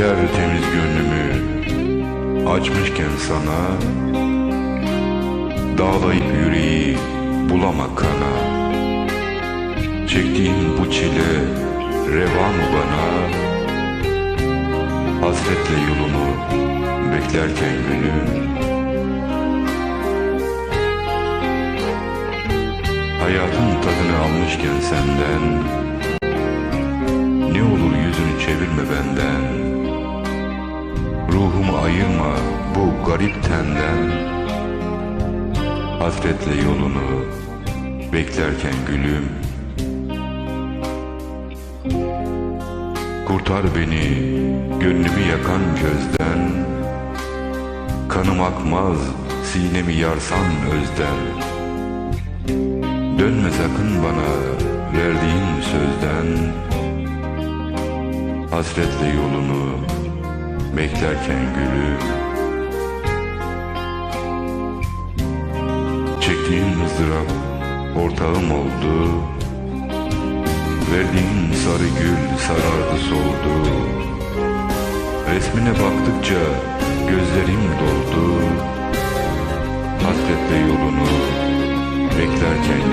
tertemiz gönlümü. Açmışken sana Dağlayıp yüreği bulama kana. Çektiğim bu çile reva mı bana? Hasretle yolunu beklerken gönlüm Hayatın tadını almışken senden Ne olur yüzünü çevirme benden Ruhumu ayırma bu garip tenden. Hasretle yolunu beklerken gülüm. Kurtar beni gönlümü yakan közden Kanım akmaz sinemi yarsan özden. Dönme sakın bana verdiğin sözden. Hasretle yolunu beklerken gülüm Çektiğim ızdırap ortağım oldu. Verdiğin sarı gül sarardı soldu. Resmine baktıkça gözlerim doldu. Hasretle yolunu beklerken